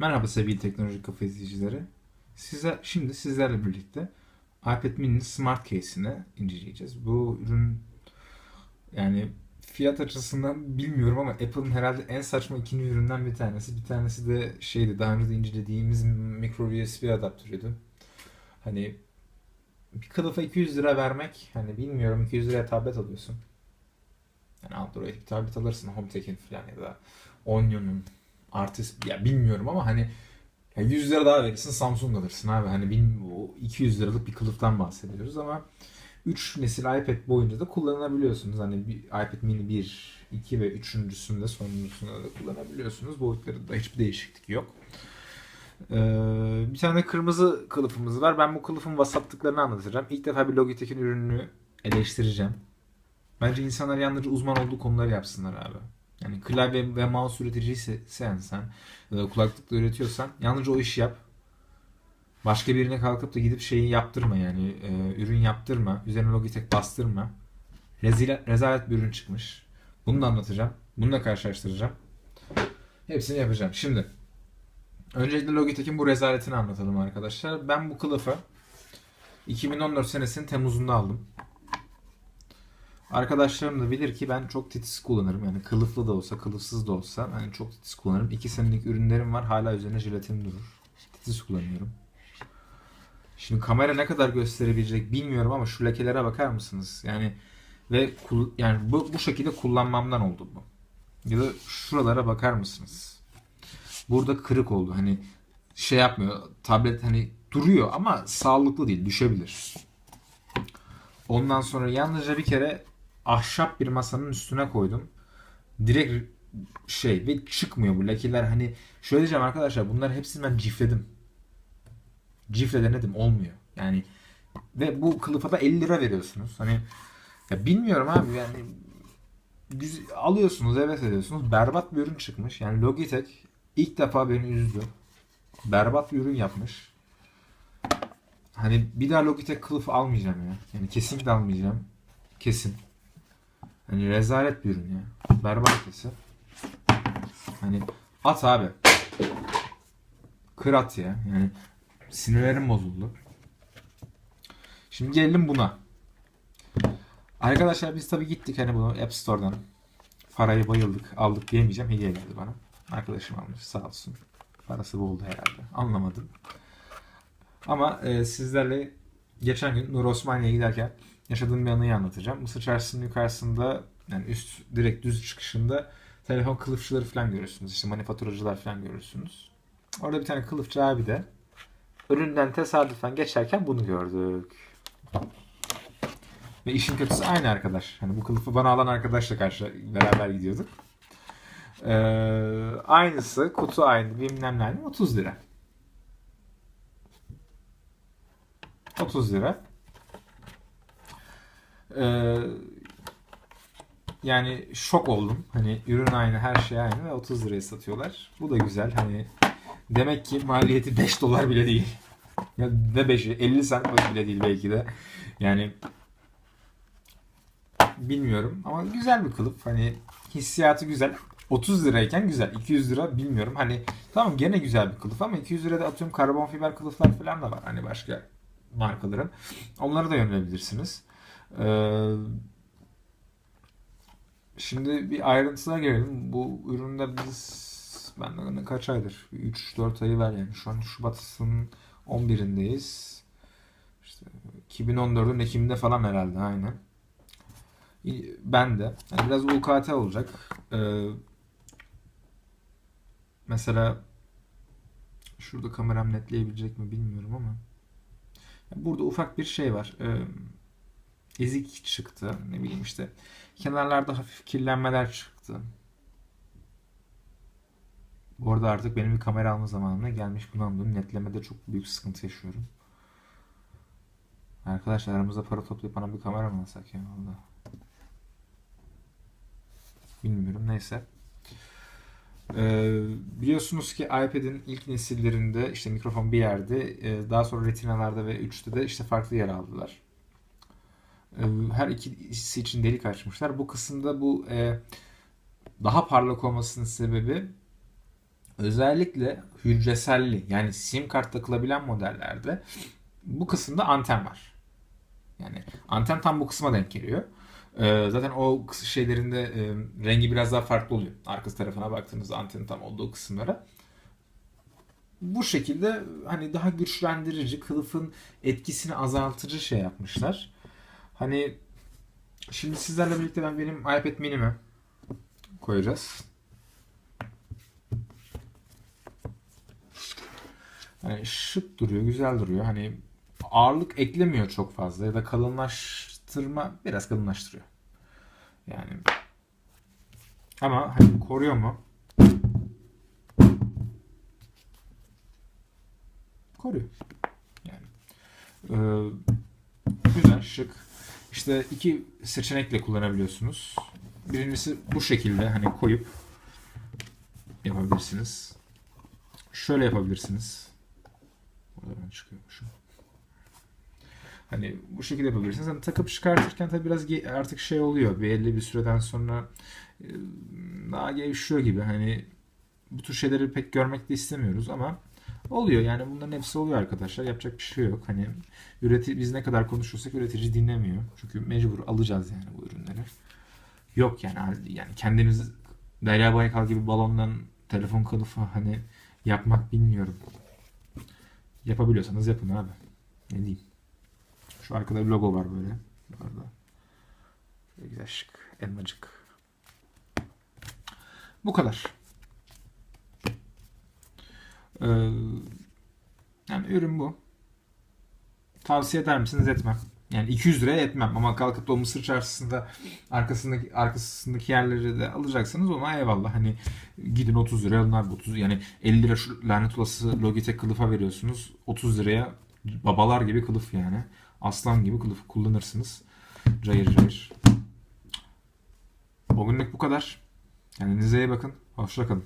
Merhaba sevgili teknolojik kafa izleyicileri. Size, şimdi sizlerle birlikte iPad mini'nin Smart Case'ini inceleyeceğiz. Bu ürün yani fiyat açısından bilmiyorum ama Apple'ın herhalde en saçma ikinci üründen bir tanesi. Bir tanesi de şeydi daha önce de incelediğimiz micro USB adaptörüydü. Hani bir kılıfa 200 lira vermek hani bilmiyorum 200 liraya tablet alıyorsun. Yani Android bir tablet alırsın HomeTech'in falan ya da Onion'un artist ya bilmiyorum ama hani ya 100 lira daha verirsin Samsung alırsın abi. Hani bin, 200 liralık bir kılıftan bahsediyoruz ama 3 nesil iPad boyunca da kullanabiliyorsunuz. Hani bir iPad mini 1, 2 ve 3.sünde sonuncusunda da kullanabiliyorsunuz. Boyutlarında hiçbir değişiklik yok. Ee, bir tane kırmızı kılıfımız var. Ben bu kılıfın vasatlıklarını anlatacağım. İlk defa bir Logitech'in ürününü eleştireceğim. Bence insanlar yalnızca uzman olduğu konuları yapsınlar abi. Yani klavye ve mouse üreticiyse sen sen ya da kulaklıkla üretiyorsan yalnızca o işi yap. Başka birine kalkıp da gidip şeyi yaptırma yani e, ürün yaptırma. Üzerine Logitech bastırma. Rezil, rezalet bir ürün çıkmış. Bunu da anlatacağım. Bunu da karşılaştıracağım. Hepsini yapacağım. Şimdi öncelikle Logitech'in bu rezaletini anlatalım arkadaşlar. Ben bu kılıfı 2014 senesinin Temmuz'unda aldım. Arkadaşlarım da bilir ki ben çok titiz kullanırım. Yani kılıflı da olsa, kılıfsız da olsa hani çok titiz kullanırım. 2 senelik ürünlerim var. Hala üzerine jelatin durur. Titiz kullanıyorum. Şimdi kamera ne kadar gösterebilecek bilmiyorum ama şu lekelere bakar mısınız? Yani ve yani bu, bu şekilde kullanmamdan oldu bu. Ya da şuralara bakar mısınız? Burada kırık oldu. Hani şey yapmıyor. Tablet hani duruyor ama sağlıklı değil. Düşebilir. Ondan sonra yalnızca bir kere ahşap bir masanın üstüne koydum. Direkt şey ve çıkmıyor bu lekeler hani şöyle diyeceğim arkadaşlar bunlar hepsini ben cifledim. Cifle denedim olmuyor. Yani ve bu kılıfa da 50 lira veriyorsunuz. Hani ya bilmiyorum abi yani güzel, alıyorsunuz evet ediyorsunuz. Berbat bir ürün çıkmış. Yani Logitech ilk defa beni üzdü. Berbat bir ürün yapmış. Hani bir daha Logitech kılıf almayacağım ya. Yani kesinlikle almayacağım. Kesin. Hani rezalet bir ürün ya. Berbat ötesi. Hani at abi. Kır at ya. Yani sinirlerim bozuldu. Şimdi gelelim buna. Arkadaşlar biz tabi gittik hani bunu App Store'dan. Parayı bayıldık. Aldık diyemeyeceğim. Hediye geldi bana. Arkadaşım almış sağ olsun. Parası boldu herhalde. Anlamadım. Ama e, sizlerle geçen gün Nur Osmaniye'ye giderken yaşadığım bir anıyı anlatacağım. Mısır Çarşısı'nın yukarısında yani üst direkt düz çıkışında telefon kılıfçıları falan görürsünüz. İşte manifaturacılar falan görürsünüz. Orada bir tane kılıfçı abi de üründen tesadüfen geçerken bunu gördük. Ve işin kötüsü aynı arkadaş. Hani bu kılıfı bana alan arkadaşla karşı beraber gidiyorduk. Ee, aynısı, kutu aynı, bilmem ne aynı. 30 lira. 30 lira. Ee, yani şok oldum. Hani ürün aynı, her şey aynı ve 30 liraya satıyorlar. Bu da güzel. Hani demek ki maliyeti 5 dolar bile değil. Ya ne 5'i? 50 cent bile değil belki de. Yani bilmiyorum ama güzel bir kılıf. Hani hissiyatı güzel. 30 lirayken güzel. 200 lira bilmiyorum. Hani tamam gene güzel bir kılıf ama 200 lirada atıyorum karbon fiber kılıflar falan da var. Hani başka markaların. Onları da yönelebilirsiniz. Ee, şimdi bir ayrıntısına gelelim. Bu üründe biz benden kaç aydır? 3-4 ayı var yani. Şu an Şubat'ın 11'indeyiz. İşte 2014'ün Ekim'de falan herhalde aynen. Ben de. Yani biraz UKT olacak. Ee, mesela şurada kameram netleyebilecek mi bilmiyorum ama burada ufak bir şey var. Ee, ezik çıktı. Ne bileyim işte kenarlarda hafif kirlenmeler çıktı. Bu arada artık benim bir kamera alma zamanına gelmiş. Bunu anladım. Netlemede çok büyük sıkıntı yaşıyorum. Arkadaşlar aramızda para toplayıp bana bir kamera mı alsak ya valla. Bilmiyorum neyse. Ee, biliyorsunuz ki iPad'in ilk nesillerinde işte mikrofon bir yerde, e, daha sonra retinalarda ve 3'te de işte farklı yer aldılar. E, her ikisi için delik açmışlar. Bu kısımda bu e, daha parlak olmasının sebebi Özellikle hücreselli yani sim kart takılabilen modellerde bu kısımda anten var. Yani anten tam bu kısma denk geliyor. Ee, zaten o şeylerinde e, rengi biraz daha farklı oluyor. Arka tarafına baktığınızda antenin tam olduğu kısımlara. Bu şekilde hani daha güçlendirici, kılıfın etkisini azaltıcı şey yapmışlar. Hani şimdi sizlerle birlikte ben benim iPad mini'mi koyacağız. Hani şık duruyor, güzel duruyor. Hani ağırlık eklemiyor çok fazla ya da kalınlaştırma biraz kalınlaştırıyor. Yani ama hani koruyor mu? Koruyor. Yani ee, güzel, şık. İşte iki seçenekle kullanabiliyorsunuz. Birincisi bu şekilde hani koyup yapabilirsiniz. Şöyle yapabilirsiniz. Burada ben çıkıyormuşum. Hani bu şekilde yapabilirsiniz. Hani takıp çıkartırken tabii biraz artık şey oluyor. Belli bir süreden sonra e, daha gevşiyor gibi. Hani bu tür şeyleri pek görmek de istemiyoruz ama oluyor. Yani bunların hepsi oluyor arkadaşlar. Yapacak bir şey yok. Hani üretici biz ne kadar konuşursak üretici dinlemiyor. Çünkü mecbur alacağız yani bu ürünleri. Yok yani yani kendimiz Derya Baykal gibi balondan telefon kılıfı hani yapmak bilmiyorum. Yapabiliyorsanız yapın abi. Ne diyeyim. Şu arkada bir logo var böyle. Yukarıda. Şöyle güzel şık. Elmacık. Bu kadar. Ee, yani ürün bu. Tavsiye eder misiniz? Etmem. Yani 200 liraya etmem ama kalkıp da o Mısır çarşısında arkasındaki arkasındaki yerleri de alacaksanız ona eyvallah. Hani gidin 30 liraya alın abi 30 yani 50 lira şu lanet olası Logitech kılıfa veriyorsunuz. 30 liraya babalar gibi kılıf yani. Aslan gibi kılıf kullanırsınız. Cayır cayır. Bugünlük bu kadar. Kendinize iyi bakın. Hoşça kalın.